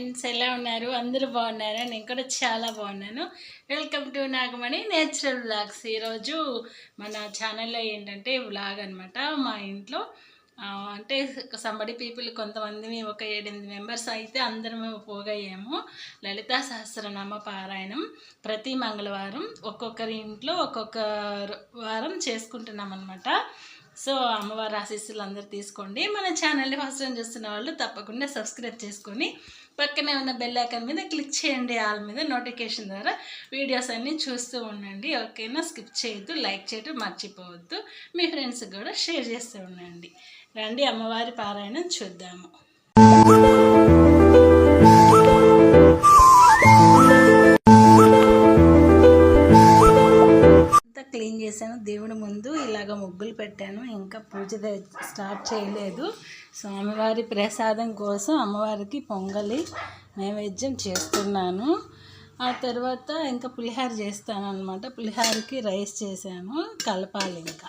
Friends ఎలా ఉన్నారు? అందరూ బాగున్నారా? నేను కూడా చాలా బాగున్నాను. Welcome to Nagamani natural vlogs. ఈరోజు మన ఛానల్లో ఏంటంటే వ్లాగ్ అనమాట మా ఇంట్లో అంటే సంబడి పీపుల్ కొంతమంది ఒక ఏడెనిమిది మెంబర్స్ అయితే అందరం పోగయ్యాము. లలితా సహస్రనామ పారాయణం ప్రతి మంగళవారం ఒక్కొక్కరి ఇంట్లో ఒక్కొక్క వారం చేసుకుంటున్నాం అనమాట సో అమ్మవారి ఆశీస్సులు అందరూ తీసుకోండి. మన ఛానల్ని ఫస్ట్ టైం చూస్తున్న వాళ్ళు తప్పకుండా సబ్స్క్రైబ్ చేసుకొని పక్కనే ఉన్న బెల్ ఐకాన్ మీద క్లిక్ చేయండి. ఆల్ మీద నోటిఫికేషన్ ద్వారా వీడియోస్ అన్నీ చూస్తూ ఉండండి. ఓకేనా స్కిప్ చేయొద్దు లైక్ చేయడం మర్చిపోవద్దు. మీ ఫ్రెండ్స్కి కూడా షేర్ చేస్తూ ఉండండి. రండి అమ్మవారి పారాయణం చూద్దాము. చేశాను. దేవుడి ముందు ఇలాగ ముగ్గులు పెట్టాను. ఇంకా పూజ స్టార్ట్ చేయలేదు. స్వామివారి ప్రసాదం కోసం అమ్మవారికి పొంగలి నైవేద్యం చేస్తున్నాను. ఆ తర్వాత ఇంకా పులిహార చేస్తాను అనమాట పులిహారకి రైస్ చేశాను. కలపాలి ఇంకా.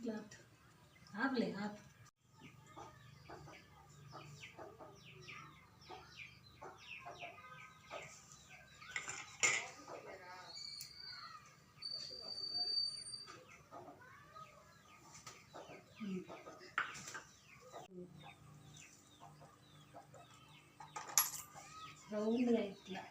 అది క్లాత్ ఆపలే ఆప్ రౌండ్గా ఇట్లా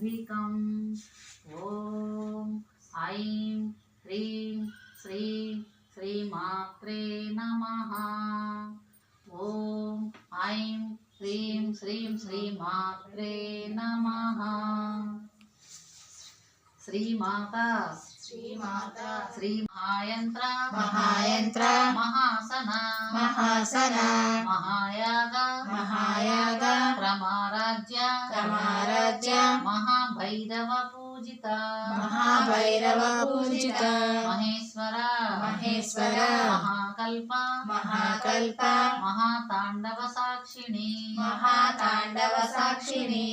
అంబికం ఓం ఐం హ్రీం శ్రీం శ్రీమాత్రే నమ. ఓం ఐం హ్రీం శ్రీం శ్రీమాత్రే నమ. శ్రీమాత శ్రీమాత శ్రీ మహాయంత్ర మహాయంత్ర మహాసన మహాసన మహాయాగ మహాయాగ महाभैरव पूजिता महाभैरव पूजिता महेश्वरा महेश्वरा महाकल्प महाकल्प महातांडव साक्षिणी महातांडव साक्षिणी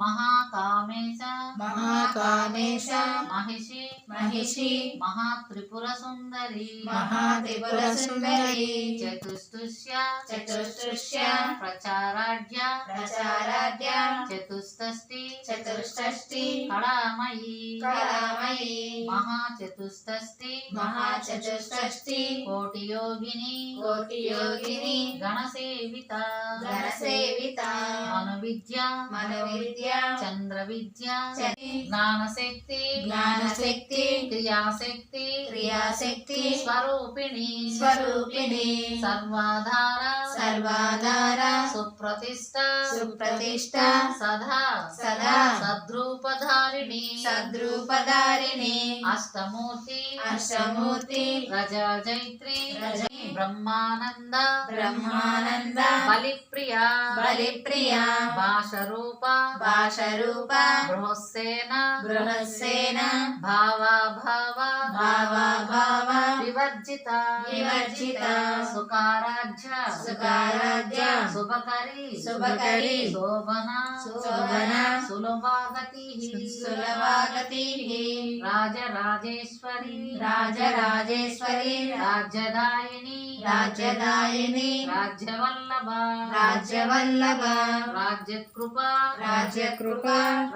महाकामेश महाकामेश महिषी మహిషి మహాత్రిపుర సుందరి మహాత్రిపుర సుందరి చతుస్తుష్య చతుష్టృష్య ప్రచారాఢ్య ప్రచారాధ్య చతుస్తష్టి చతుష్టష్టి కళామయీ కళామయీ మహాచతుస్తష్టి మహాచతుష్టష్టి కోటి యోగిని కోటి యోగిని గణసేవిత గణసేవిత మను విద్య మన విద్య చంద్ర విద్య చని జ్ఞానశక్తి జ్ఞానశక్తి క్రియాశక్తి క్రియాశక్తి స్వరూపిణి స్వరూపిణి సర్వాధార సర్వాధార సుప్రతిష్ట సుప్రతిష్ట సదా సదా సద్రూపధారిణి సద్రూపధారిణి అష్టమూర్తి అష్టమూర్తి రజా జైత్రి బ్రహ్మానంద బ్రహ్మానంద బలిప్రియ బలిప్రియ భాషరూప భాషరూప బృహస్సేన బృహస్సేన భావ భావ వివర్జిత. వివర్జిత. సుకారాజ్య సుకారాజ్య శుభకరి. శుభకరి. శోభన. శోభన. సులభాగతి. సులభాగతి. రాజరాజేశ్వరి. రాజరాజేశ్వరి. రాజ్యదాయిని. రాజ్యదాయిని. రాజ్యవల్లభ. రాజ్యవల్లభ. రాజ్యకృప. రాజ్యకృప.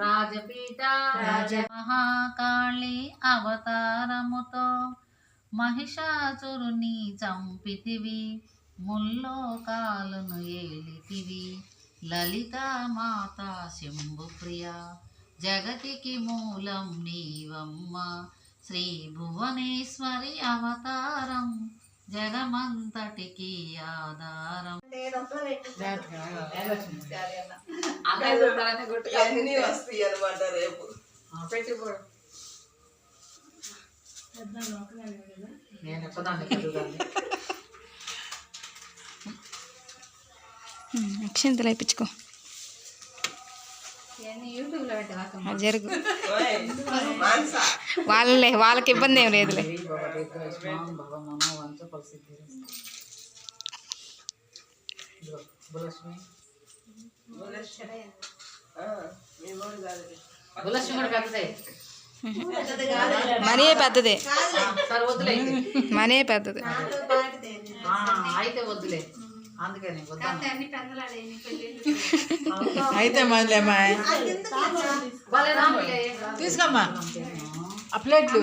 రాజపీఠ. రాజ మహాకాళి అవతారముతో మహిషాసురుని చంపితివి ముల్లోకాలను ఏలితివి. లలిత మాత శంభుప్రియ జగతికి మూలం నీవమ్మ. శ్రీ భువనేశ్వరి అవతారం జగమంతటికి ఆధారం. అన్ని వస్తాయి అనమాట రేపు నేను ఎక్కదాన్ని అక్షంతలు జరుగు. వాళ్ళే వాళ్ళకి ఇబ్బంది ఏం లేదులే. భులక్ష్మి? కూడా పెద్దదే మనీ పెద్దదే. మనీ పెద్దది? ఆ, అయితే వద్దులే అయితే మళ్ళీ భలే రాములే తీసుకోమ్మా. ఆ ప్లేట్లు.